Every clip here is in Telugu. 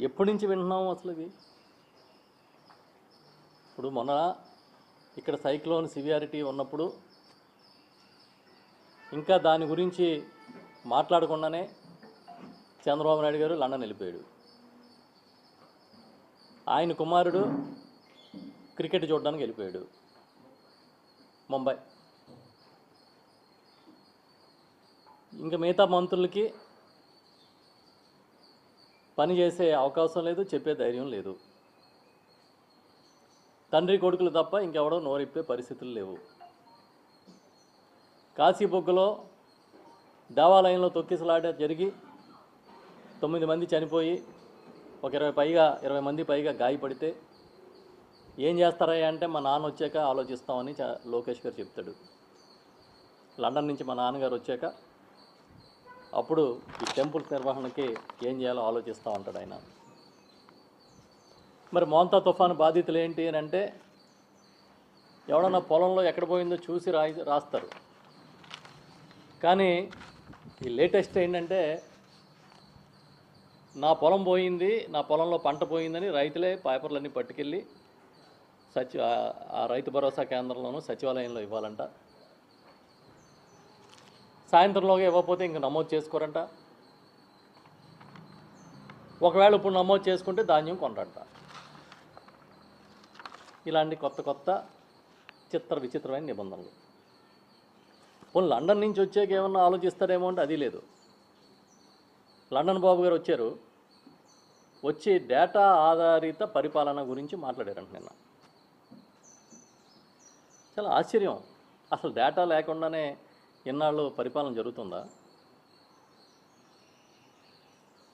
ఎప్పటి నుంచి వింటున్నాం అసలు ఇవి? ఇప్పుడు మొన్న ఇక్కడ సైక్లోన్ సివియారిటీ ఉన్నప్పుడు ఇంకా దాని గురించి మాట్లాడకుండానే చంద్రబాబు నాయుడు గారు లండన్ వెళ్ళిపోయాడు. ఆయన కుమారుడు క్రికెట్ చూడడానికి వెళ్ళిపోయాడు. ముంబై. ఇంకా మిగతా మంత్రులకి పని చేసే అవకాశం లేదు చెప్పే ధైర్యం లేదు. తండ్రి కొడుకులు తప్ప ఇంకెవడో నోరిప్పే పరిస్థితులు లేవు. కాశీబొగ్గులో దేవాలయంలో తొక్కిసలాట జరిగి తొమ్మిది మంది చనిపోయి ఒక ఇరవై పైగా ఇరవై మంది పైగా గాయపడితే ఏం చేస్తారా అంటే మా నాన్న వచ్చాక ఆలోచిస్తామని చ- లోకేష్ గారు చెప్తాడు. లండన్ నుంచి మా నాన్నగారు వచ్చాక అప్పుడు ఈ టెంపుల్స్ నిర్వహణకి ఏం చేయాలో ఆలోచిస్తూ ఉంటాడు ఆయన. మరి మోంతా తుఫాను బాధితులు ఏంటి అని అంటే ఎవడన్నా పొలంలో ఎక్కడ పోయిందో చూసి రాయి రాస్తారు. కానీ ఈ లేటెస్ట్ ఏంటంటే నా పొలం పోయింది నా పొలంలో పంట పోయిందని రైతులే పేపర్లన్నీ పట్టుకెళ్ళి సచి ఆ- రైతు భరోసా కేంద్రంలోనూ సచివాలయంలో ఇవ్వాలంట. సాయంత్రంలోగా ఇవ్వకపోతే ఇంక నమోదు చేసుకోరంట. ఒకవేళ ఇప్పుడు నమోదు చేసుకుంటే ధాన్యం కొనరంట. ఇలాంటి కొత్త కొత్త చిత్ర విచిత్రమైన నిబంధనలు. పోనీ లండన్ నుంచి వచ్చాక ఏమన్నా ఆలోచిస్తారేమో అంటే అది లేదు. లండన్ బాబు గారు వచ్చారు. వచ్చి డేటా ఆధారిత పరిపాలన గురించి మాట్లాడారంట నిన్న. చాలా ఆశ్చర్యం. అసలు డేటా లేకుండానే ఇన్నాళ్ళు పరిపాలన జరుగుతుందా?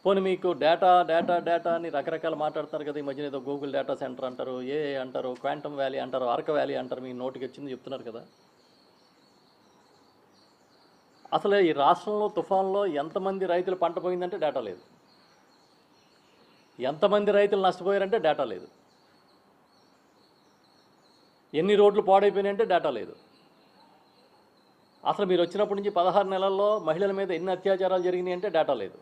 పోనీ మీకు డేటా డేటా డేటా అని రకరకాలు మాట్లాడతారు కదా ఈ మధ్యన ఏదో గూగుల్ డేటా సెంటర్ అంటారు ఏ అంటారు క్వాంటమ్ వ్యాలీ అంటారు ఆర్క వ్యాలీ అంటారు మీ నోటికి వచ్చింది చెప్తున్నారు కదా. అసలు ఈ రాష్ట్రంలో తుఫాన్లో ఎంతమంది రైతులు పంట పోయిందంటే డేటా లేదు. ఎంతమంది రైతులు నష్టపోయారంటే డేటా లేదు. ఎన్ని రోడ్లు పాడైపోయినాయంటే డేటా లేదు. అసలు మీరు వచ్చినప్పటి నుంచి పదహారు నెలల్లో మహిళల మీద ఎన్ని అత్యాచారాలు జరిగినాయి అంటే డేటా లేదు.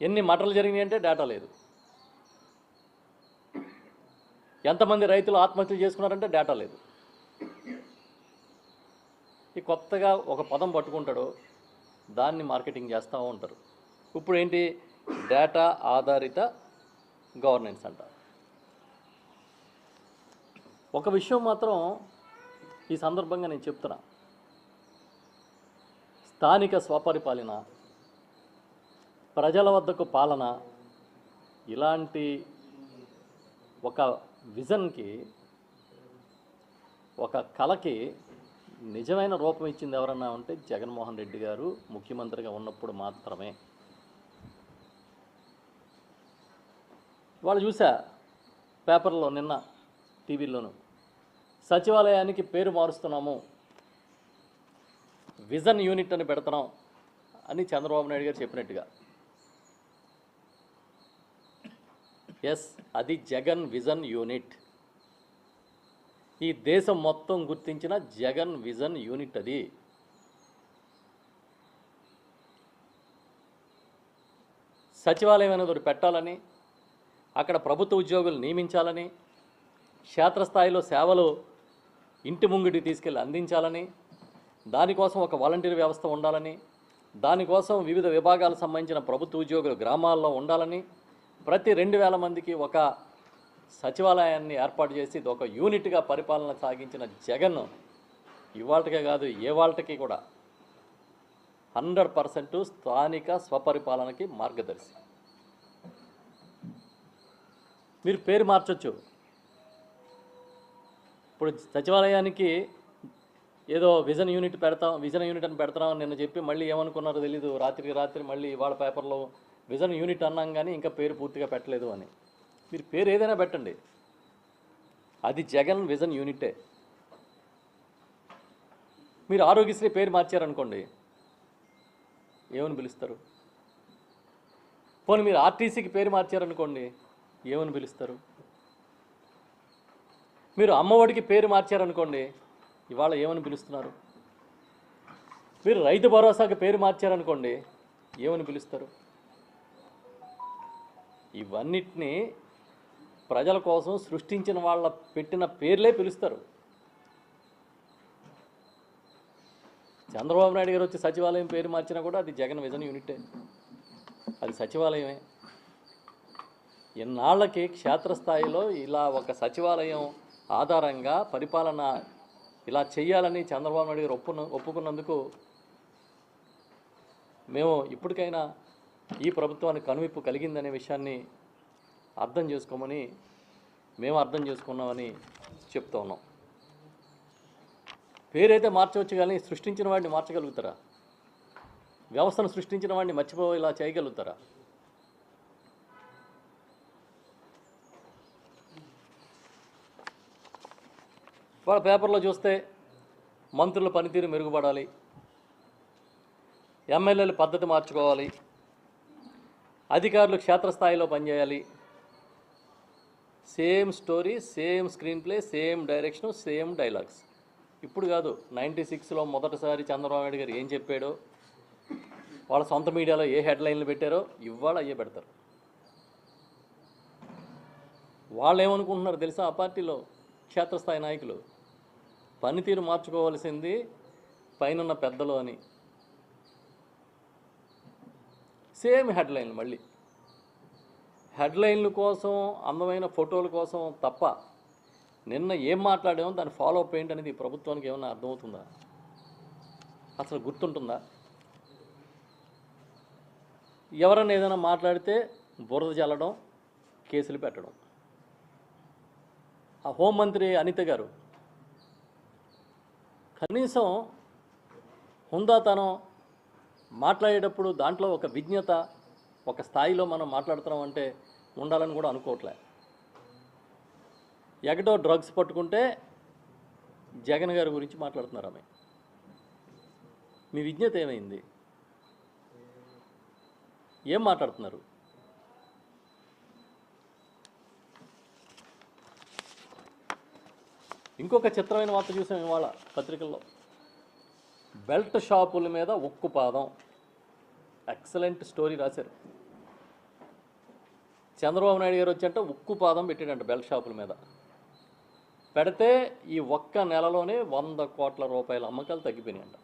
ఎన్ని మటలు జరిగినాయి అంటే డేటా లేదు. ఎంతమంది రైతులు ఆత్మహత్యలు చేసుకున్నారంటే డేటా లేదు. ఈ కొత్తగా ఒక పదం పట్టుకుంటాడో దాన్ని మార్కెటింగ్ చేస్తూ ఉంటారు. ఇప్పుడు ఏంటి? డేటా ఆధారిత గవర్నెన్స్ అంట. ఒక విషయం మాత్రం ఈ సందర్భంగా నేను చెప్తున్నా. స్థానిక స్వపరిపాలన ప్రజల వద్దకు పాలన ఇలాంటి ఒక విజన్కి ఒక కళకి నిజమైన రూపం ఇచ్చింది ఎవరన్నా ఉంటే జగన్మోహన్ రెడ్డి గారు ముఖ్యమంత్రిగా ఉన్నప్పుడు మాత్రమే. వాళ్ళు చూసా పేపర్లో నిన్న టీవీలోను సచివాలయానికి పేరు మారుస్తున్నాము. విజన్ యూనిట్ అని పెడుతున్నాం అని చంద్రబాబు నాయుడు గారు చెప్పినట్టుగా. ఎస్ అది జగన్ విజన్ యూనిట్. ఈ దేశం మొత్తం గుర్తించిన జగన్ విజన్ యూనిట్ అది. సచివాలయం అనేది ఒకటి పెట్టాలని అక్కడ ప్రభుత్వ ఉద్యోగులు నియమించాలని క్షేత్రస్థాయిలో సేవలు ఇంటి ముంగిటి తీసుకెళ్ళి అందించాలని దానికోసం ఒక వాలంటీర్ వ్యవస్థ ఉండాలని దానికోసం వివిధ విభాగాలకు సంబంధించిన ప్రభుత్వ ఉద్యోగులు గ్రామాల్లో ఉండాలని ప్రతి రెండు వేల మందికి ఒక సచివాలయాన్ని ఏర్పాటు చేసి ఇది ఒక యూనిట్గా పరిపాలన సాగించిన జగన్ ఇవాళకే కాదు ఏ వాళ్ళకి కూడా. హండ్రెడ్ పర్సెంట్ స్థానిక స్వపరిపాలనకి మార్గదర్శి. మీరు పేరు మార్చొచ్చు. ఇప్పుడు సచివాలయానికి ఏదో విజన్ యూనిట్ పెడతాం విజన్ యూనిట్ అని పెడతాం నిన్న చెప్పి మళ్ళీ ఏమనుకున్నారో తెలీదు. రాత్రికి రాత్రి మళ్ళీ ఇవాళ పేపర్లో విజన్ యూనిట్ అన్నాం కానీ ఇంకా పేరు పూర్తిగా పెట్టలేదు అని. మీరు పేరు ఏదైనా పెట్టండి. అది జగన్ విజన్ యూనిటే. మీరు ఆరోగ్యశ్రీ పేరు మార్చారనుకోండి ఏమని పిలుస్తారు? పోనీ మీరు ఆర్టీసీకి పేరు మార్చారనుకోండి ఏమని పిలుస్తారు? మీరు అమ్మఒడికి పేరు మార్చారనుకోండి ఇవాళ ఏమని పిలుస్తున్నారు? మీరు రైతు భరోసాకి పేరు మార్చారనుకోండి ఏమని పిలుస్తారు? ఇవన్నిటినీ ప్రజల కోసం సృష్టించిన వాళ్ళ పెట్టిన పేర్లే పిలుస్తారు. చంద్రబాబు నాయుడు గారు వచ్చి సచివాలయం పేరు మార్చినా కూడా అది జగన్ విజన్ యూనిటే. అది సచివాలయమే. ఇన్నాళ్ళకి క్షేత్రస్థాయిలో ఇలా ఒక సచివాలయం ఆధారంగా పరిపాలన ఇలా చేయాలని చంద్రబాబు నాయుడు గారు ఒప్పున ఒప్పుకున్నందుకు మేము ఇప్పటికైనా ఈ ప్రభుత్వానికి కనువిప్పు కలిగిందనే విషయాన్ని అర్థం చేసుకోమని మేము అర్థం చేసుకున్నామని చెప్తా ఉన్నాం. పేరైతే మార్చవచ్చు కానీ సృష్టించిన వాడిని మార్చగలుగుతారా? వ్యవస్థను సృష్టించిన వాడిని మర్చిపోయేలా చేయగలుగుతారా? వాళ్ళ పేపర్లో చూస్తే మంత్రుల పనితీరు మెరుగుపడాలి. ఎమ్మెల్యేలు పద్ధతి మార్చుకోవాలి. అధికారులు క్షేత్రస్థాయిలో పనిచేయాలి. Same story same screenplay same direction same dialogues. ఇప్పుడు కాదు నైంటీ సిక్స్లో మొదటిసారి చంద్రబాబు నాయుడు గారు ఏం చెప్పాడో వాళ్ళ సొంత మీడియాలో ఏ హెడ్లైన్లు పెట్టారో ఇవాళ అయ్యే పెడతారు. వాళ్ళు ఏమనుకుంటున్నారు తెలుసా? ఆ పార్టీలో క్షేత్రస్థాయి నాయకులు పనితీరు మార్చుకోవాల్సింది పైనున్న పెద్దలు అని. సేమ్ హెడ్లైన్లు మళ్ళీ. హెడ్లైన్ల కోసం అందమైన ఫోటోల కోసం తప్ప నిన్న ఏం మాట్లాడామో దాని ఫాలో అప్ ఏంటి అనేది ప్రభుత్వానికి ఏమన్నా అర్థమవుతుందా? అసలు గుర్తుంటుందా? ఎవరన్నా ఏదైనా మాట్లాడితే బురద చల్లడం కేసులు పెట్టడం. ఆ హోంమంత్రి అనిత గారు కనీసం హుందాతనం మాట్లాడేటప్పుడు దాంట్లో ఒక విజ్ఞత ఒక స్థాయిలో మనం మాట్లాడుతున్నాం అంటే ఉండాలని కూడా అనుకోవట్లే. ఎగటో డ్రగ్స్ పట్టుకుంటే జగన్ గారి గురించి మాట్లాడుతున్నారు ఆమె. మీ విజ్ఞత ఏమైంది? ఏం మాట్లాడుతున్నారు? ఇంకొక చిత్రమైన వార్త చూసాం ఇవాళ పత్రికల్లో. బెల్ట్ షాపుల మీద ఉక్కు పాదం. ఎక్సలెంట్ స్టోరీ రాశారు. చంద్రబాబు నాయుడు గారు వచ్చంటే ఉక్కు పాదం పెట్టాడంట బెల్ట్ షాపుల మీద. పెడితే ఈ ఒక్క నెలలోనే వంద కోట్ల రూపాయల అమ్మకాలు తగ్గిపోయినాయంట.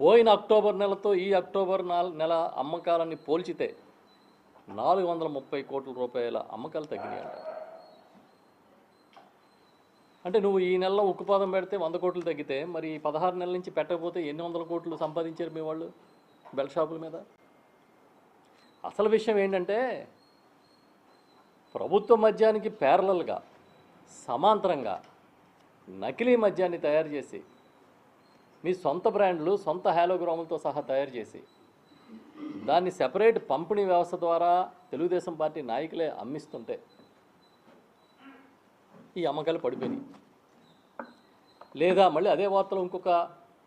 పోయిన అక్టోబర్ నెలతో ఈ అక్టోబర్ నాల్ నెల అమ్మకాలని పోల్చితే నాలుగు వందల ముప్పై కోట్ల రూపాయల అమ్మకాలు తగ్గినాయంట. అంటే నువ్వు ఈ నెలలో ఉక్కుపాదం పెడితే వంద కోట్లు తగ్గితే మరి ఈ పదహారు నెలల నుంచి పెట్టకపోతే ఎన్ని వందల కోట్లు సంపాదించారు మీ వాళ్ళు బెల్ షాపుల మీద? అసలు విషయం ఏంటంటే ప్రభుత్వ మద్యానికి ప్యారలల్గా సమాంతరంగా నకిలీ మద్యాన్ని తయారు చేసి మీ సొంత బ్రాండ్లు సొంత హ్యాలోగ్రాములతో సహా తయారు చేసి దాన్ని సెపరేట్ పంపిణీ వ్యవస్థ ద్వారా తెలుగుదేశం పార్టీ నాయకులే అమ్మిస్తుంటే ఈ అమ్మకాలు పడిపోయినాయి. లేదా మళ్ళీ అదే వార్తలో ఇంకొక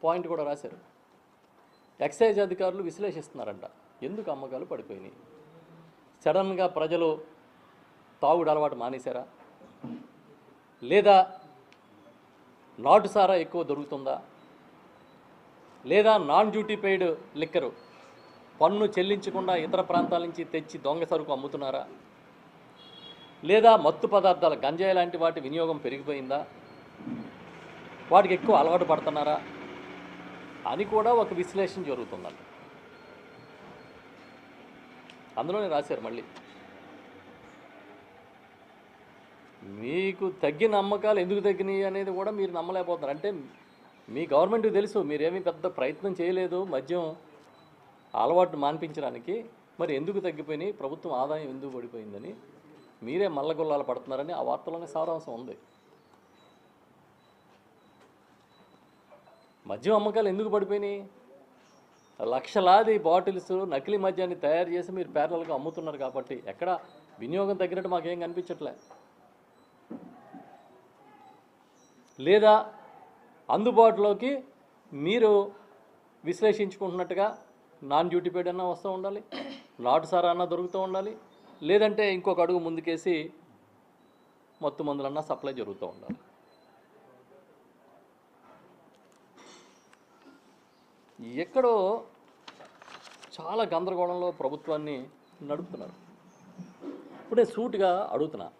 పాయింట్ కూడా రాశారు. ఎక్సైజ్ అధికారులు విశ్లేషిస్తున్నారంట. ఎందుకు అమ్మకాలు పడిపోయినాయి? సడన్గా ప్రజలు తాగుడు అలవాటు మానేశారా? లేదా నాటు సారా ఎక్కువ దొరుకుతుందా? లేదా నాన్ డ్యూటీ పెయిడ్ లిక్కరు పన్ను చెల్లించకుండా ఇతర ప్రాంతాల నుంచి తెచ్చి దొంగ సరుకు అమ్ముతున్నారా? లేదా మత్తు పదార్థాల గంజాయి లాంటి వాటి వినియోగం పెరిగిపోయిందా? వాటికి ఎక్కువ అలవాటు పడుతున్నారా? అని కూడా ఒక విశ్లేషణ జరుగుతుందండి. అందులోనే రాశారు మళ్ళీ. మీకు తగ్గిన అమ్మకాలు ఎందుకు తగ్గినాయి అనేది కూడా మీరు నమ్మలేకపోతున్నారు. అంటే మీ గవర్నమెంట్కి తెలుసు మీరేమీ పెద్ద ప్రయత్నం చేయలేదు మద్యం అలవాటు మాన్పించడానికి. మరి ఎందుకు తగ్గిపోయినాయి? ప్రభుత్వం ఆదాయం ఎందుకు పడిపోయిందని మీరే మల్లగొల్లాలు పడుతున్నారని ఆ వార్తలోనే సారాంశం ఉంది. మద్యం అమ్మకాలు ఎందుకు పడిపోయినాయి? లక్షలాది బాటిల్స్ నకిలీ మద్యాన్ని తయారు చేసి మీరు ప్యారలల్గా అమ్ముతున్నారు కాబట్టి ఎక్కడ వినియోగం తగ్గినట్టు మాకేం కనిపించట్లే. లేదా అందుబాటులోకి మీరు విశ్లేషించుకుంటున్నట్టుగా నాన్ డ్యూటీ పేడ్ అన్నా వస్తూ ఉండాలి నాటు సారా అన్నా దొరుకుతూ ఉండాలి లేదంటే ఇంకొక అడుగు ముందుకేసి మత్తు మందులన్నా సప్లై జరుగుతూ ఉండాలి. ఎక్కడో చాలా గందరగోళంలో ప్రభుత్వాన్ని నడుపుతున్నారు. ఇప్పుడే సూట్గా అడుగుతున్నా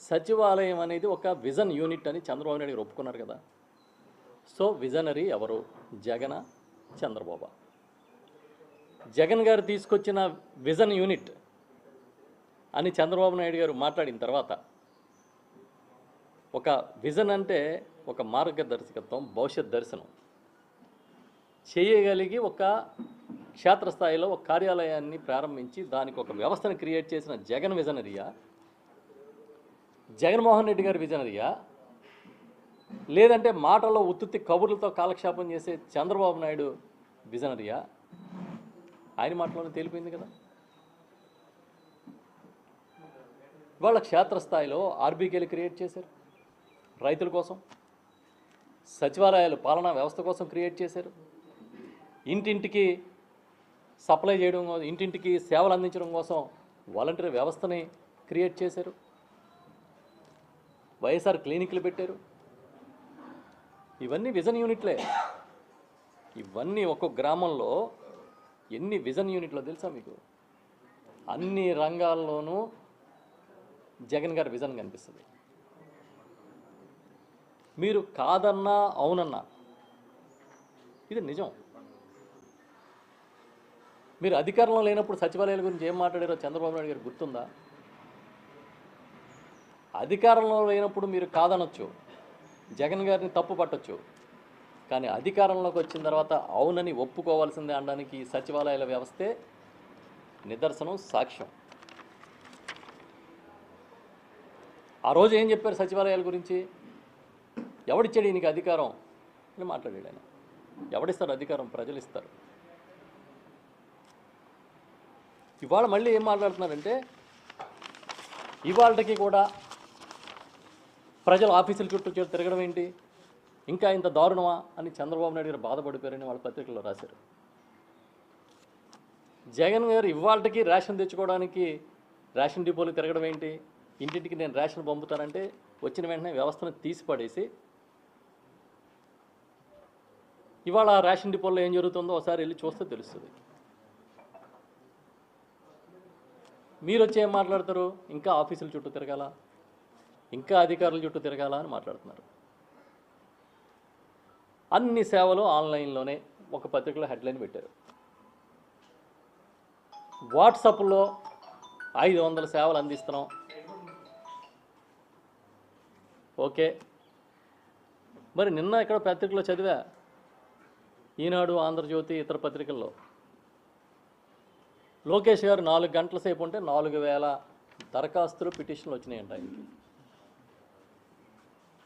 సచివాలయం అనేది ఒక విజన్ యూనిట్ అని చంద్రబాబు నాయుడు ఒప్పుకున్నారు కదా. సో విజనరీ ఎవరు? జగన చంద్రబాబు. జగన్ గారు తీసుకొచ్చిన విజన్ యూనిట్ అని చంద్రబాబు నాయుడు గారు మాట్లాడిన తర్వాత ఒక విజన్ అంటే ఒక మార్గదర్శకత్వం భవిష్యత్ దర్శనం. చేయగలిగి ఒక క్షేత్రస్థాయిలో ఒక కార్యాలయాన్ని ప్రారంభించి దానికి ఒక వ్యవస్థను క్రియేట్ చేసిన జగన్ విజనరియా? జగన్మోహన్ రెడ్డి గారి విజనరియా? లేదంటే మాటల్లో ఉత్తుత్తి కబుర్లతో కాలక్షేపం చేసే చంద్రబాబు నాయుడు విజనరియా? ఆయన మాటలోనే తేలిపోయింది కదా. ఇవాళ క్షేత్రస్థాయిలో ఆర్బీకేలు క్రియేట్ చేశారు. రైతుల కోసం సచివాలయాలు పాలనా వ్యవస్థ కోసం క్రియేట్ చేశారు. ఇంటింటికి సప్లై చేయడం కోసం ఇంటింటికి సేవలు అందించడం కోసం వాలంటీర్ వ్యవస్థని క్రియేట్ చేశారు. వైఎస్ఆర్ క్లినిక్లు పెట్టారు. ఇవన్నీ విజన్ యూనిట్లే. ఇవన్నీ ఒక్కొక్క గ్రామంలో ఎన్ని విజన్ యూనిట్లో తెలుసా మీకు? అన్ని రంగాల్లోనూ జగన్ గారి విజన్ కనిపిస్తుంది. మీరు కాదన్నా అవునన్నా ఇది నిజం. మీరు అధికారంలో లేనప్పుడు సచివాలయాల గురించి ఏం మాట్లాడారో చంద్రబాబు నాయుడు గారు గుర్తుందా? అధికారంలో లేనప్పుడు మీరు కాదనొచ్చు జగన్ గారిని తప్పు పట్టొచ్చు కానీ అధికారంలోకి వచ్చిన తర్వాత అవునని ఒప్పుకోవాల్సిందే అనడానికి ఈ సచివాలయాల వ్యవస్థే నిదర్శనం సాక్ష్యం. ఆ రోజు ఏం చెప్పారు సచివాలయాల గురించి? ఎవడిచ్చాడు ఈయనకి అధికారం? అని మాట్లాడాడు ఆయన. ఎవడిస్తారు అధికారం? ప్రజలు ఇస్తారు. ఇవాళ మళ్ళీ ఏం మాట్లాడుతున్నారంటే ఇవాళకి కూడా ప్రజలు ఆఫీసుల చుట్టూ చుట్టూ తిరగడం ఏంటి? ఇంకా ఇంత దారుణమా? అని చంద్రబాబు నాయుడు గారు బాధపడిపోయారని వాళ్ళ పత్రికల్లో రాశారు. జగన్ గారు ఇవాళకి రేషన్ తెచ్చుకోవడానికి రేషన్ డిపోలు తిరగడం ఏంటి? ఇంటింటికి నేను రేషన్ పంపుతానంటే వచ్చిన వెంటనే వ్యవస్థను తీసిపడేసి ఇవాళ ఆ రేషన్ డిపోలో ఏం జరుగుతుందో ఒకసారి వెళ్ళి చూస్తే తెలుస్తుంది. మీరు వచ్చి ఏం మాట్లాడతారు? ఇంకా ఆఫీసుల చుట్టూ తిరగాల? ఇంకా అధికారుల చుట్టూ తిరగాల అని మాట్లాడుతున్నారు. అన్ని సేవలు ఆన్లైన్లోనే ఒక పత్రికలో హెడ్లైన్ పెట్టారు. వాట్సాప్లో ఐదు వందల సేవలు అందిస్తున్నాం. ఓకే. మరి నిన్న ఇక్కడ పత్రికలో చదివా? ఈనాడు ఆంధ్రజ్యోతి ఇతర పత్రికల్లో. లోకేష్ గారు నాలుగు గంటల సేపు ఉంటే నాలుగు వేల దరఖాస్తులు పిటిషన్లు వచ్చినాయంట ఆయనకి.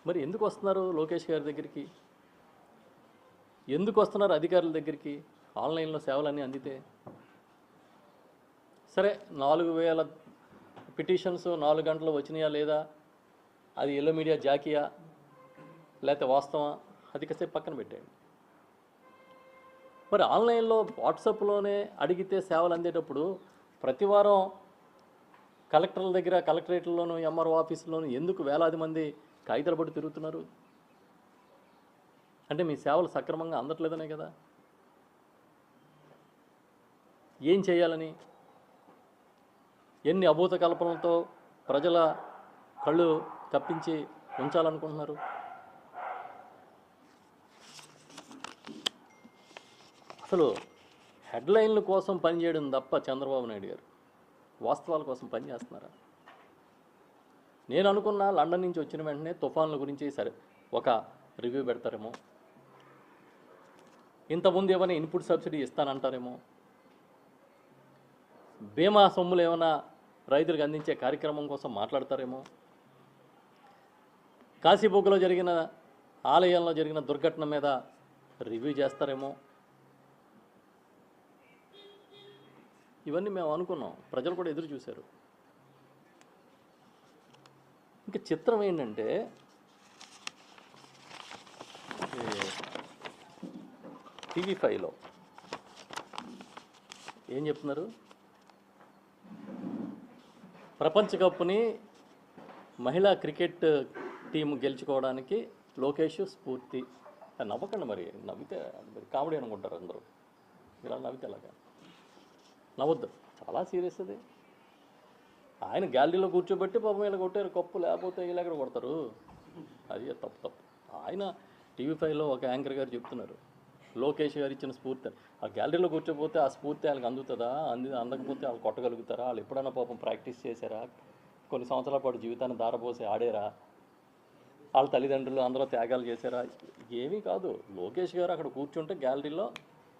మరి ఎందుకు వస్తున్నారు లోకేష్ గారి దగ్గరికి? ఎందుకు వస్తున్నారు అధికారుల దగ్గరికి? ఆన్లైన్లో సేవలన్నీ అందితే? సరే నాలుగు వేల పిటిషన్స్ నాలుగు గంటలు వచ్చినాయా లేదా? అది ఎల్లో మీడియా జాకియా లేకపోతే వాస్తవా అది కాసేపు పక్కన పెట్టేయండి. మరి ఆన్లైన్లో వాట్సాప్లోనే అడిగితే సేవలు అందేటప్పుడు ప్రతి వారం కలెక్టర్ల దగ్గర కలెక్టరేట్లలోను ఎంఆర్ఓ ఆఫీసులోను ఎందుకు వేలాది మంది కాగితాలు పట్టు తిరుగుతున్నారు? అంటే మీ సేవలు సక్రమంగా అందట్లేదనే కదా? ఏం చేయాలని? ఎన్ని అభూత కల్పనలతో ప్రజల కళ్ళు తప్పించి ఉంచాలనుకుంటున్నారు? అసలు హెడ్లైన్ల కోసం పనిచేయడం తప్ప చంద్రబాబు నాయుడు గారు వాస్తవాల కోసం పనిచేస్తున్నారా? నేను అనుకున్న లండన్ నుంచి వచ్చిన వెంటనే తుఫాన్ల గురించి సరే ఒక రివ్యూ పెడతారేమో. ఇంతకుముందు ఏమైనా ఇన్పుట్ సబ్సిడీ ఇస్తానంటారేమో. బీమా సొమ్ములు ఏమైనా రైతులకు అందించే కార్యక్రమం కోసం మాట్లాడతారేమో. కాశీబుగ్గలో జరిగిన ఆలయంలో జరిగిన దుర్ఘటన మీద రివ్యూ చేస్తారేమో. ఇవన్నీ మేము అనుకున్నాం. ప్రజలు కూడా ఎదురు చూశారు. ఇంకా చిత్రం ఏంటంటే టీవీ ఫైవ్లో ఏం చెప్తున్నారు? ప్రపంచ కప్ని మహిళా క్రికెట్ టీం గెలుచుకోవడానికి లోకేష్ స్ఫూర్తి నవ్వకండి మరి. నవ్వితే మరి కామెడీ అనుకుంటారు అందరూ. ఇలా నవ్వితే అలాగా నవ్వద్దు. చాలా సీరియస్ అది. ఆయన గ్యాలరీలో కూర్చోబెట్టి పాపం ఇలా కొట్టారు. కప్పు లేకపోతే ఇలా ఎక్కడ కొడతారు? అది తప్పు తప్పు. ఆయన టీవీ ఫైవ్లో ఒక యాంకర్ గారు చెప్తున్నారు. లోకేష్ గారు ఇచ్చిన స్ఫూర్తి ఆ గ్యాలరీలో కూర్చోపోతే ఆ స్ఫూర్తి వాళ్ళకి అందుతుందా? అంది అందకపోతే వాళ్ళు కొట్టగలుగుతారా? వాళ్ళు ఎప్పుడైనా పాపం ప్రాక్టీస్ చేశారా? కొన్ని సంవత్సరాల పాటు జీవితాన్ని దారపోసి ఆడారా? వాళ్ళ తల్లిదండ్రులు అందరూ త్యాగాలు చేశారా? ఏమీ కాదు. లోకేష్ గారు అక్కడ కూర్చుంటే గ్యాలరీలో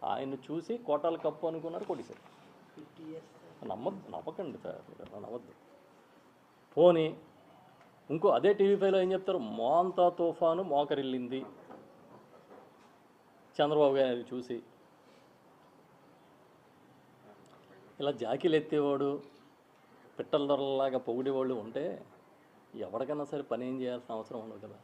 ఆయన్ని చూసి కోటాల కప్పు అనుకున్నారు కొట్టేశారు. నమ్మద్దు నమ్మకండి సార్ నమ్మద్దు. పోనీ ఇంకో అదే టీవీ ఫైవ్లో ఏం చెప్తారు? మోంతా తుఫాను మోకరిల్లింది. చంద్రబాబు గారిని చూసి. ఇలా జాకీలు ఎత్తేవాడు పిట్టల దొరలలాగా పొగిడేవాళ్ళు ఉంటే ఎవరికైనా సరే పని ఏం చేయాల్సిన అవసరం ఉండదు కదా.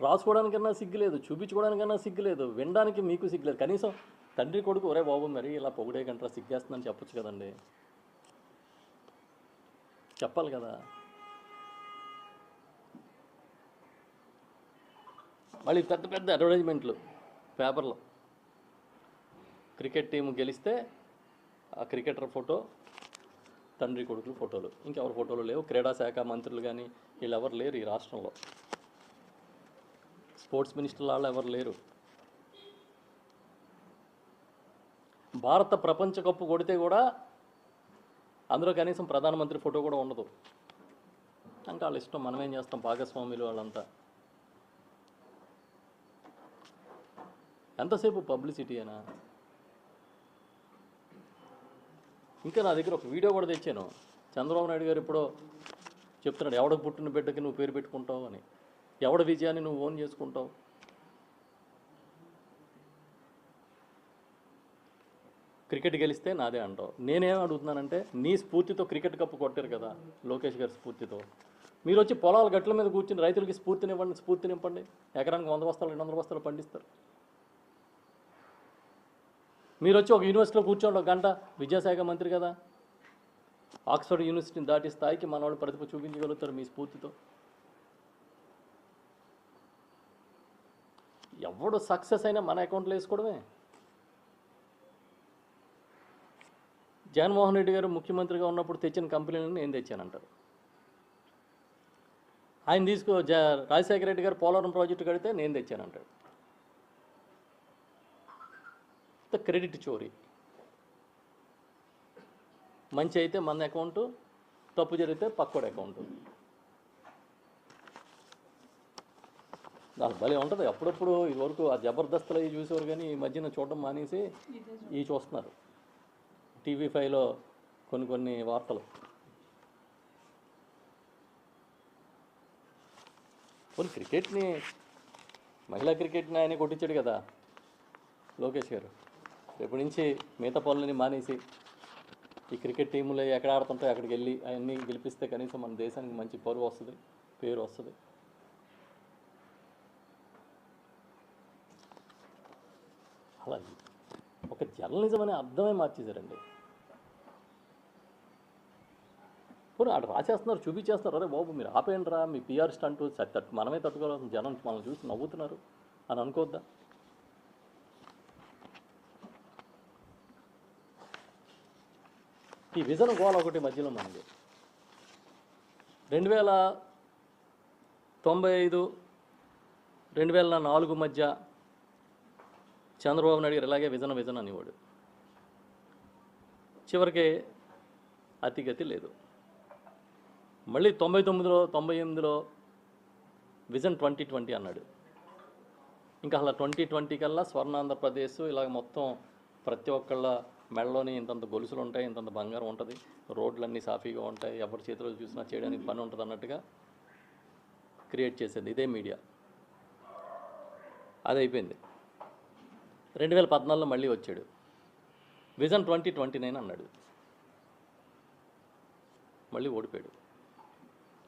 రాసుకోవడానికన్నా సిగ్గులేదు చూపించుకోవడానికన్నా సిగ్గులేదు వినడానికి మీకు సిగ్గులేదు కనీసం తండ్రి కొడుకు ఒరే బాబు మరి ఇలా పొగిడే గంట సిగ్గేస్తుందని చెప్పొచ్చు కదండి. చెప్పాలి కదా. మళ్ళీ పెద్ద పెద్ద అడ్వర్టైజ్మెంట్లు పేపర్లో. క్రికెట్ టీం గెలిస్తే ఆ క్రికెటర్ ఫోటో తండ్రి కొడుకులు ఫోటోలు. ఇంకెవరి ఫోటోలు లేవు. క్రీడా శాఖ మంత్రులు కానీ వీళ్ళు ఎవరు లేరు ఈ రాష్ట్రంలో. స్పోర్ట్స్ మినిస్టర్ వాళ్ళు ఎవరు లేరు. భారత ప్రపంచ కప్పు కొడితే కూడా అందులో కనీసం ప్రధానమంత్రి ఫోటో కూడా ఉండదు. అంటే వాళ్ళ ఇష్టం. మనం ఏం చేస్తాం? భాగస్వాములు వాళ్ళంతా. ఎంతసేపు పబ్లిసిటీ అయినా ఇంకా నా దగ్గర ఒక వీడియో కూడా తెచ్చాను. చంద్రబాబు నాయుడు గారు ఎప్పుడో చెప్తున్నాడు ఎవడ పుట్టిన బిడ్డకి నువ్వు పేరు పెట్టుకుంటావు అని. ఎవడ విజయాన్ని నువ్వు ఓన్ చేసుకుంటావు? క్రికెట్ గెలిస్తే నాదే అంటావు. నేనేం అడుగుతున్నానంటే నీ స్ఫూర్తితో క్రికెట్ కప్పు కొట్టారు కదా లోకేష్ గారి స్ఫూర్తితో. మీరు వచ్చి పొలాల గట్ల మీద కూర్చుని రైతులకి స్ఫూర్తినివ్వండి స్ఫూర్తినివ్వండి ఎకరానికి వంద బస్తాలు రెండు వందల బస్తాలు పండిస్తారు. మీరు వచ్చి ఒక యూనివర్సిటీలో కూర్చోండి ఒక గంట. విద్యాశాఖ మంత్రి కదా. ఆక్స్ఫర్డ్ యూనివర్సిటీని దాటి స్థాయికి మన వాళ్ళు ప్రతిభ చూపించగలుగుతారు మీ స్ఫూర్తితో. ఎవడు సక్సెస్ అయినా మన అకౌంట్లో వేసుకోవడమే. జగన్మోహన్ రెడ్డి గారు ముఖ్యమంత్రిగా ఉన్నప్పుడు తెచ్చిన కంపెనీలను నేను తెచ్చానంటారు. ఆయన తీసుకో జ రాజశేఖర రెడ్డి గారు పోలవరం ప్రాజెక్టు కడితే నేను తెచ్చానంటాడు క్రెడిట్ చోరీ. మంచి అయితే మన అకౌంట్ తప్పు జరిగితే పక్కోడి అకౌంట్. నాకు భలే ఉంటుంది. అప్పుడప్పుడు ఇదివరకు ఆ జబర్దస్తులు అవి చూసేవారు కానీ ఈ మధ్యన చూడడం మానేసి ఇవి చూస్తున్నారు. టీవీ ఫైవ్లో కొన్ని కొన్ని వార్తలు. కొన్ని క్రికెట్ని మహిళా క్రికెట్ని ఆయన కొట్టించాడు కదా లోకేష్ గారు. రేపు నుంచి మిగతా పనులని మానేసి ఈ క్రికెట్ టీములు ఎక్కడ ఆడుతుంటాయో అక్కడికి వెళ్ళి అవన్నీ గెలిపిస్తే కనీసం మన దేశానికి మంచి పరువు వస్తుంది పేరు వస్తుంది. అలా ఒక జర్నలిజం అనే అర్థమే మార్చేశారండి. పోనీ అటు రాసేస్తున్నారు చూపించేస్తున్నారు. అరే బాబు మీరు ఆపేయండి రా మీ పిఆర్ స్టంట్ మనమే తట్టుకోవాల్సిన జనం మనల్ని చూసి నవ్వుతున్నారు అని అనుకోవద్దా? ఈ విజన్ గోల ఒకటి మధ్యలో మనది రెండు వేల తొంభై ఐదు రెండు వేల నాలుగు మధ్య చంద్రబాబు నాయుడు గారు ఇలాగే విజన విజన్ అనేవాడు. చివరికి అతిగతి లేదు. మళ్ళీ తొంభై తొమ్మిదిలో తొంభై ఎనిమిదిలో విజన్ ట్వంటీ ట్వంటీ అన్నాడు. ఇంకా అలా ట్వంటీ ట్వంటీ కల్లా స్వర్ణాంధ్రప్రదేశ్ ఇలాగ మొత్తం ప్రతి ఒక్కళ్ళ మెడలోని ఇంతంత గొలుసులు ఉంటాయి ఇంతంత బంగారం ఉంటుంది రోడ్లన్నీ సాఫీగా ఉంటాయి ఎవరి చేతిలో చూసినా చేయడానికి పని ఉంటుంది అన్నట్టుగా క్రియేట్ చేసేది ఇదే మీడియా. అది అయిపోయింది. రెండు వేల పద్నాలుగులో మళ్ళీ వచ్చాడు. విజన్ ట్వంటీ ట్వంటీ నైన్ అన్నాడు. మళ్ళీ ఓడిపోయాడు.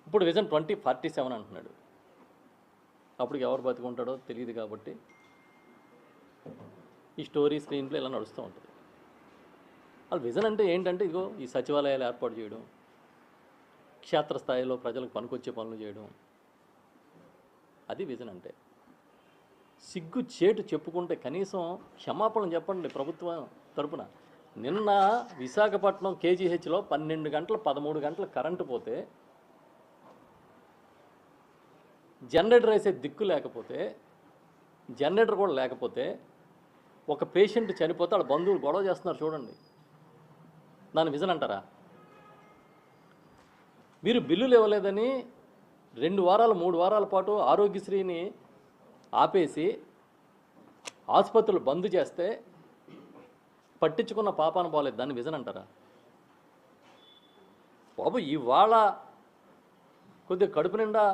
ఇప్పుడు విజన్ ట్వంటీ ఫార్టీ సెవెన్ అంటున్నాడు. అప్పుడు ఎవరు బతుకుంటాడో తెలియదు కాబట్టి ఈ స్టోరీ స్క్రీన్ ప్లే ఇలా నడుస్తూ ఉంటుంది. వాళ్ళ విజన్ అంటే ఏంటంటే ఇదిగో ఈ సచివాలయాలు ఏర్పాటు చేయడం క్షేత్రస్థాయిలో ప్రజలకు పనికొచ్చే పనులు చేయడం. అది విజన్ అంటే. సిగ్గు చేటు చెప్పుకుంటే కనీసం క్షమాపణ చెప్పండి ప్రభుత్వం తరపున. నిన్న విశాఖపట్నం కేజీహెచ్లో పన్నెండు గంటల పదమూడు గంటలు కరెంటు పోతే జనరేటర్ వేసే దిక్కు లేకపోతే జనరేటర్ కూడా లేకపోతే ఒక పేషెంట్ చనిపోతే వాళ్ళ బంధువులు గొడవ చేస్తున్నారు చూడండి. దాని విజన్ అంటారా? మీరు బిల్లులు ఇవ్వలేదని రెండు వారాలు మూడు వారాల పాటు ఆరోగ్యశ్రీని ఆపేసి ఆసుపత్రులు బంద్ చేస్తే పట్టించుకున్న పాపాన పోలేదు దాన్ని విజన్ అంటారా? బాబు ఇవాళ కొద్దిగా కడుపు నిండా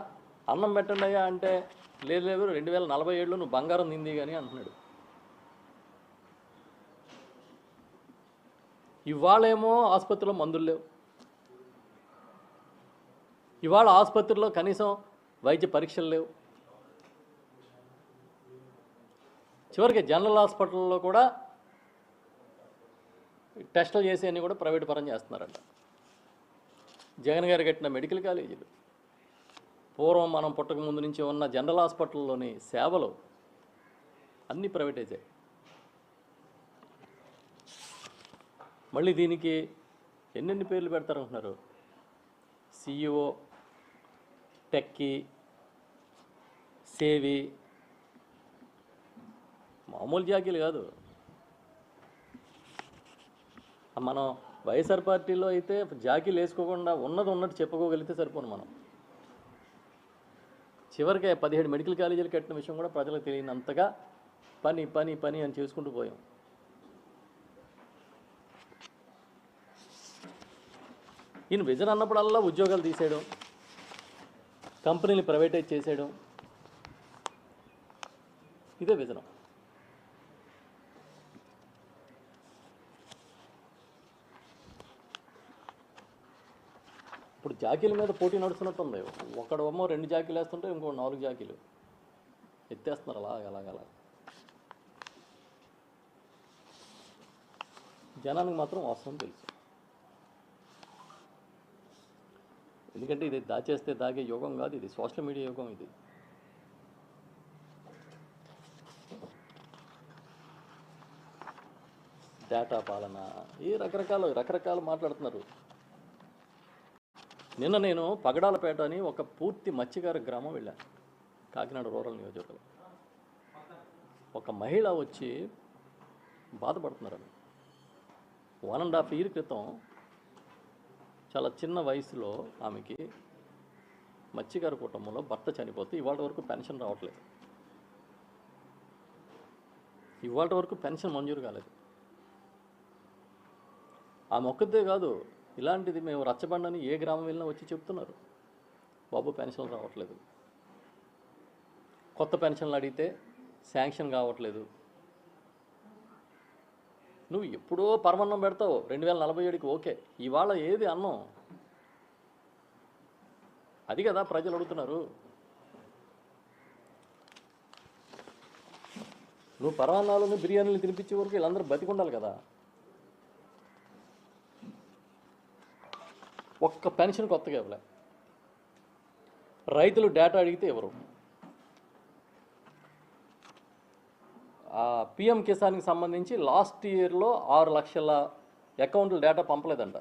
అన్నం పెట్టండి అయ్యా అంటే లేదు లేదు రెండు వేల నలభై ఏడులో నువ్వు బంగారం తింది కానీ అంటున్నాడు. ఇవాళేమో ఆసుపత్రిలో మందులు లేవు. ఇవాళ ఆసుపత్రిలో కనీసం వైద్య పరీక్షలు లేవు. చివరికి జనరల్ హాస్పిటల్లో కూడా టెస్టులు చేసేవన్నీ కూడా ప్రైవేట్ పరం చేస్తున్నారంట. జగన్ గారు కట్టిన మెడికల్ కాలేజీలు. పూర్వం మనం పుట్టక ముందు నుంచి ఉన్న జనరల్ హాస్పిటల్లోని సేవలు అన్నీ ప్రైవేటైజే మళ్ళీ దీనికి ఎన్నెన్ని పేర్లు పెడతారంటున్నారు? సిఇఓ టెక్కీ సేవి. మామూలు జాకీలు కాదు. మనం వైఎస్ఆర్ పార్టీలో అయితే జాకీలు వేసుకోకుండా ఉన్నది ఉన్నట్టు చెప్పుకోగలిగితే సరిపోను మనం. చివరికి పదిహేడు మెడికల్ కాలేజీలు కట్టిన విషయం కూడా ప్రజలకు తెలియనంతగా పని పని పని అని చేసుకుంటూ పోయాం. ఈయన విజన్ అన్నప్పుడల్లా ఉద్యోగాలు తీసేయడం కంపెనీలు ప్రైవేటైజ్ చేసేయడం. ఇదే విజనం. ఇప్పుడు జాకీల మీద పోటీ నడుస్తున్నట్టుంది. ఒకడేమో రెండు జాకీలు వేస్తుంటే ఇంకో నాలుగు జాకీలు. ఎత్తేస్తున్నారు అలాగ అలాగ అలాగ. జనానికి మాత్రం అవసరం తెలుసు. ఎందుకంటే ఇది దాచేస్తే దాగే యోగం కాదు ఇది సోషల్ మీడియా యోగం ఇది. డేటా పాలన ఈ రకరకాల రకరకాలు మాట్లాడుతున్నారు. నిన్న నేను పగడాలపేట అని ఒక పూర్తి మత్స్యకార గ్రామం వెళ్ళాను కాకినాడ రూరల్ నియోజకవర్గం. ఒక మహిళ వచ్చి బాధపడుతున్నారు అని వన్ అండ్ హాఫ్ ఇయర్ క్రితం చాలా చిన్న వయసులో ఆమెకి మత్స్యకారు కుటుంబంలో భర్త చనిపోతే ఇవాళ వరకు పెన్షన్ రావట్లేదు. ఇవాళ వరకు పెన్షన్ మంజూరు కాలేదు. ఆ మొక్కదే కాదు ఇలాంటిది మేము రచ్చబండని ఏ గ్రామం వెళ్ళినా వచ్చి చెప్తున్నారు. బాబు పెన్షన్ రావట్లేదు. కొత్త పెన్షన్లు అడిగితే శాంక్షన్ కావట్లేదు. నువ్వు ఎప్పుడో పరమన్నం పెడతావు. రెండు వేల నలభై ఏడుకి ఓకే. ఇవాళ ఏది అన్నం? అది కదా ప్రజలు అడుగుతున్నారు. నువ్వు పరమాన్నాలను బిర్యానీలు తినిపించే వరకు వీళ్ళందరూ బతికుండాలి కదా. ఒక్క పెన్షన్ కొత్తగా ఇవ్వలే. రైతులు డేటా అడిగితే ఎవరు పిఎం కిసాన్కి సంబంధించి లాస్ట్ ఇయర్లో ఆరు లక్షల అకౌంట్ల డేటా పంపలేదంట.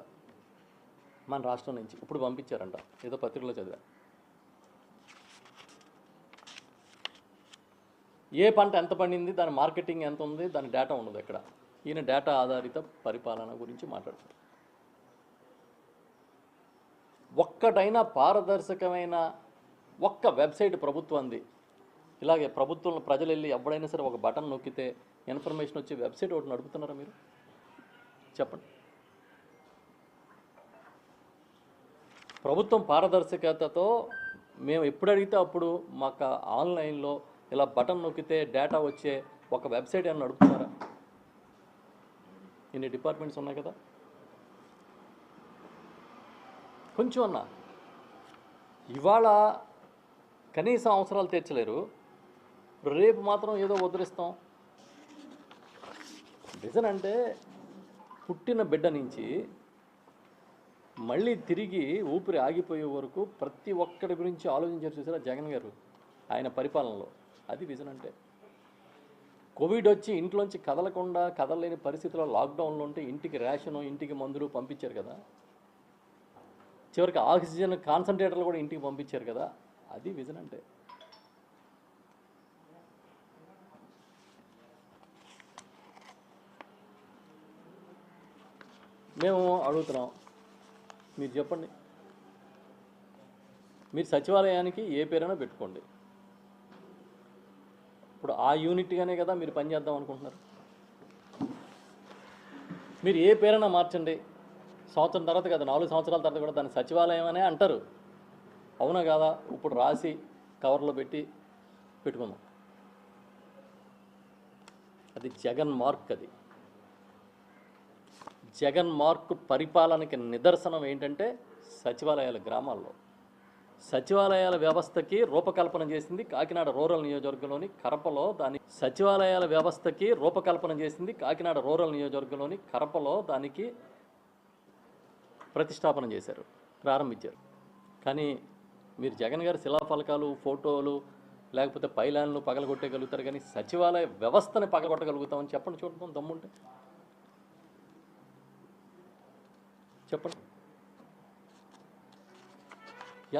మన రాష్ట్రం నుంచి. ఇప్పుడు పంపించారంట. ఏదో పత్రికలో చదివా. ఏ పంట ఎంత పండింది దాని మార్కెటింగ్ ఎంత ఉంది దాని డేటా ఉండదు ఎక్కడ ఈయన డేటా ఆధారిత పరిపాలన గురించి మాట్లాడుతారు ఒక్కటైనా పారదర్శకమైన ఒక్క వెబ్సైట్ ప్రభుత్వంది. ఇలాగే ప్రభుత్వంలో ప్రజలు వెళ్ళి ఎవడైనా సరే ఒక బటన్ నొక్కితే ఇన్ఫర్మేషన్ వచ్చే వెబ్సైట్ ఒకటి నడుపుతున్నారా మీరు? చెప్పండి. ప్రభుత్వం పారదర్శకతతో మేము ఎప్పుడు అడిగితే అప్పుడు మాకు ఆన్లైన్లో ఇలా బటన్ నొక్కితే డేటా వచ్చే ఒక వెబ్సైట్ ఏమైనా నడుపుతున్నారా? ఇన్ని డిపార్ట్మెంట్స్ ఉన్నాయి కదా. కొంచెం అన్నా. ఇవాళ కనీస అవసరాలు తీర్చలేరు. రేపు మాత్రం ఏదో వదిలిస్తాం విజన్ అంటే పుట్టిన బిడ్డ నుంచి మళ్ళీ తిరిగి ఊపిరి ఆగిపోయే వరకు ప్రతి ఒక్కడి గురించి ఆలోచించారు చూసారా జగన్ గారు? ఆయన పరిపాలనలో. అది విజన్ అంటే కోవిడ్ వచ్చి ఇంట్లోంచి కదలకుండా కదలలేని పరిస్థితిలో లాక్డౌన్లో ఉంటే ఇంటికి రేషను ఇంటికి మందులు పంపించారు కదా. చివరికి ఆక్సిజన్ కాన్సన్ట్రేటర్లు కూడా ఇంటికి పంపించారు కదా. అది విజన్ అంటే మేము అడుగుతున్నాం. మీరు చెప్పండి. మీరు సచివాలయానికి ఏ పేరైనా పెట్టుకోండి. ఇప్పుడు ఆ యూనిట్గానే కదా మీరు పనిచేద్దాం అనుకుంటున్నారు. మీరు ఏ పేరైనా మార్చండి. సంవత్సరం తర్వాత కదా నాలుగు సంవత్సరాల తర్వాత కూడా దాన్ని సచివాలయం అనే అంటారు. అవునా కాదా? ఇప్పుడు రాసి కవర్లో పెట్టి పెట్టుకుందాం. అది జగన్ మార్క్ అది. జగన్ మార్క్ పరిపాలనకి నిదర్శనం ఏంటంటే సచివాలయాల గ్రామాల్లో. సచివాలయాల వ్యవస్థకి రూపకల్పన చేసింది కాకినాడ రూరల్ నియోజకవర్గంలోని కరపలో దాని సచివాలయాల వ్యవస్థకి రూపకల్పన చేసింది కాకినాడ రూరల్ నియోజకవర్గంలోని కరపలో దానికి ప్రతిష్టాపన చేశారు ప్రారంభించారు. కానీ మీరు జగన్ గారి శిలాఫలకాలు ఫోటోలు లేకపోతే పైలాన్లు పగలగొట్టగలుగుతారు కానీ సచివాలయ వ్యవస్థని పగలగొట్టగలుగుతామని చెప్పండి చూడటం దమ్ముంటే. చెప్పండి.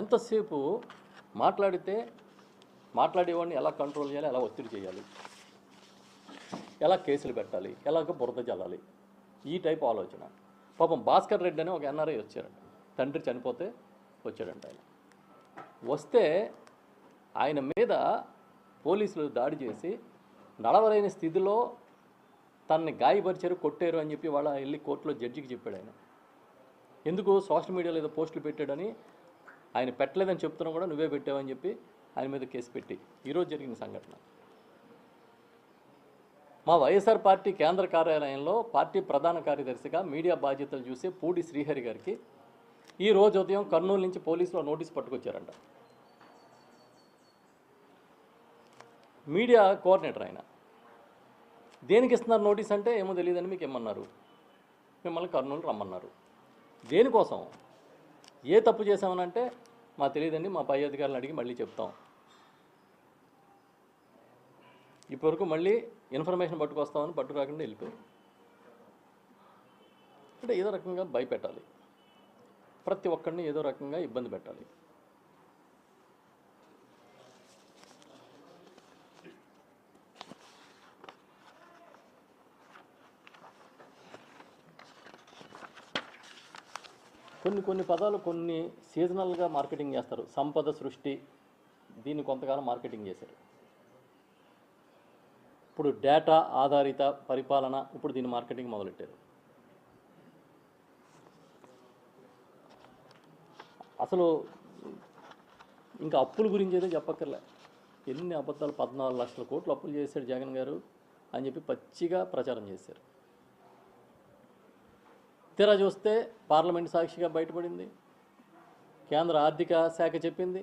ఎంతసేపు మాట్లాడితే మాట్లాడేవాడిని ఎలా కంట్రోల్ చేయాలి ఎలా ఒత్తిడి చేయాలి ఎలా కేసులు పెట్టాలి ఎలాగ బురద చల్లాలి ఈ టైప్ ఆలోచన. పాపం భాస్కర్ రెడ్డి అని ఒక ఎన్ఆర్ఐ వచ్చారంట. తండ్రి చనిపోతే వచ్చాడంట ఆయన. వస్తే ఆయన మీద పోలీసులు దాడి చేసి నడవలేని స్థితిలో తనని గాయపరిచారు కొట్టారు అని చెప్పి వాళ్ళ వెళ్ళి కోర్టులో జడ్జికి చెప్పాడు ఆయన. ఎందుకు సోషల్ మీడియాలో ఏదో పోస్టులు పెట్టాడని ఆయన పెట్టలేదని చెప్తున్నా కూడా నువ్వే పెట్టావని చెప్పి ఆయన మీద కేసు పెట్టి. ఈరోజు జరిగిన సంఘటన. మా వైఎస్ఆర్ పార్టీ కేంద్ర కార్యాలయంలో పార్టీ ప్రధాన కార్యదర్శిగా మీడియా బాధ్యతలు చూసే పూడి శ్రీహరి గారికి ఈ రోజు ఉదయం కర్నూలు నుంచి పోలీసులు నోటీస్ పట్టుకొచ్చారంట. మీడియా కోఆర్డినేటర్ ఆయన. దేనికి ఇస్తున్నారు నోటీస్ అంటే ఏమో తెలియదని మీకు ఏమన్నారు? మిమ్మల్ని కర్నూలు రమ్మన్నారు. దేనికోసం? ఏ తప్పు చేసామనంటే మా తెలియదండి మా పై అధికారులను అడిగి మళ్ళీ చెప్తాం. ఇప్పటివరకు మళ్ళీ ఇన్ఫర్మేషన్ పట్టుకొస్తామని పట్టుకురాకుండా వెళ్ళిపోయారు అంటే ఏదో రకంగా భయపెట్టాలి. ప్రతి ఒక్కరిని ఏదో రకంగా ఇబ్బంది పెట్టాలి. కొన్ని కొన్ని పదాలు కొన్ని సీజనల్గా మార్కెటింగ్ చేస్తారు. సంపద సృష్టి దీన్ని కొంతకాలం మార్కెటింగ్ చేశారు. ఇప్పుడు డేటా ఆధారిత పరిపాలన ఇప్పుడు దీని మార్కెటింగ్ మొదలెట్టారు. అసలు ఇంకా అప్పుల గురించి అయితే చెప్పక్కర్లే. ఎన్ని అబద్ధాలు పద్నాలుగు లక్షల కోట్లు అప్పులు చేశాడు జగన్ గారు అని చెప్పి పచ్చిగా ప్రచారం చేశారు. తీరా చూస్తే పార్లమెంట్ సాక్షిగా బయటపడింది. కేంద్ర ఆర్థిక శాఖ చెప్పింది.